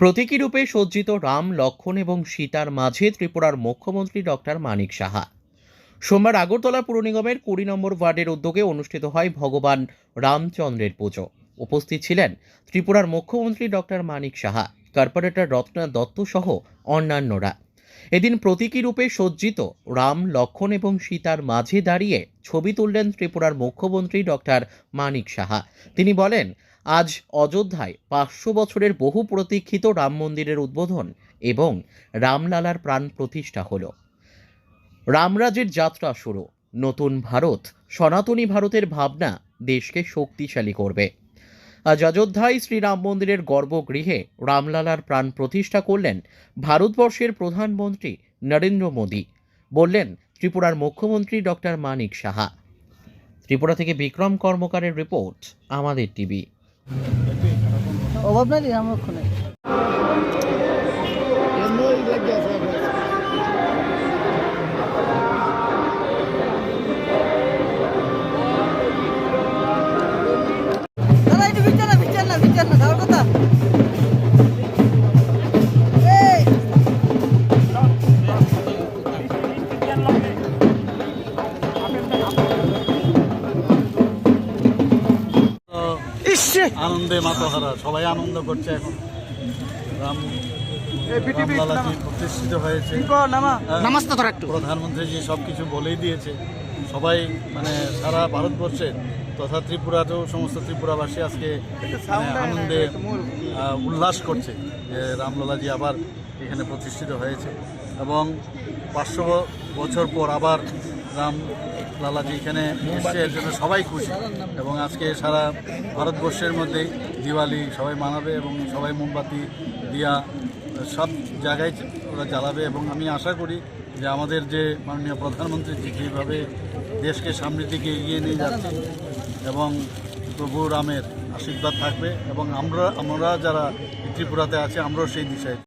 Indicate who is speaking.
Speaker 1: প্রতীকী রূপে সজ্জিত রাম, লক্ষণ এবং সীতার মাঝে ত্রিপুরার মুখ্যমন্ত্রী ডক্টর মানিক সাহা। সোমবার আগরতলা পুর নিগমের কুড়ি নম্বর ওয়ার্ডের উদ্যোগে অনুষ্ঠিত হয় ভগবান রামচন্দ্রের পুজো। উপস্থিত ছিলেন ত্রিপুরার মুখ্যমন্ত্রী ডক্টর মানিক সাহা, কর্পোরেটর রত্না দত্ত সহ অন্যান্যরা। এদিন প্রতীকী রূপে সজ্জিত রাম, লক্ষণ এবং সীতার মাঝে দাঁড়িয়ে ছবি তুললেন ত্রিপুরার মুখ্যমন্ত্রী ডক্টর মানিক সাহা। তিনি বলেন আজ অযোধ্যায় পাঁচশো বছরের বহু প্রতীক্ষিত রাম মন্দিরের উদ্বোধন এবং রামলালার প্রাণ প্রতিষ্ঠা হল। রামরাজের যাত্রা শুরু। নতুন ভারত, সনাতনী ভারতের ভাবনা দেশকে শক্তিশালী করবে। আজ অযোধ্যায় শ্রীরাম মন্দিরের গর্ভগৃহে রামলালার প্রাণ প্রতিষ্ঠা করলেন ভারতবর্ষের প্রধানমন্ত্রী নরেন্দ্র মোদী বললেন ত্রিপুরার মুখ্যমন্ত্রী ডক্টর মানিক সাহা। ত্রিপুরা থেকে বিক্রম কর্মকারের রিপোর্ট, আমাদের টিভি।
Speaker 2: অভাব নাই আমার ওখানে
Speaker 3: আনন্দে মাতোহারা সবাই আনন্দ করছে এখন। রাম রামলালাজি প্রতিষ্ঠিত হয়েছে।
Speaker 2: নামা।
Speaker 3: হ্যাঁ,
Speaker 2: নামাজটা ধর একটু।
Speaker 3: প্রধানমন্ত্রীজি সব কিছু বলেই দিয়েছে। সবাই মানে সারা ভারতবর্ষের তথা ত্রিপুরাতেও সমস্ত ত্রিপুরাবাসী আজকে মানে আনন্দে উল্লাস করছে যে রামলালাজি আবার এখানে প্রতিষ্ঠিত হয়েছে। এবং পাঁচশো বছর পর আবার রাম লালাজি এখানে এসছে, এর জন্য সবাই খুশি। এবং আজকে সারা ভারতবর্ষের মধ্যেই দিওয়ালি সবাই মানাবে এবং সবাই মোমবাতি, দিয়া, সব জায়গায় ওরা জ্বালাবে। এবং আমি আশা করি যে আমাদের যে মাননীয় প্রধানমন্ত্রী যেভাবে দেশকে সামনের দিকে এগিয়ে নিয়ে যাচ্ছে, এবং প্রভু রামের আশীর্বাদ থাকবে, এবং আমরা আমরা যারা ত্রিপুরাতে আছে, আমরাও সেই দিশায়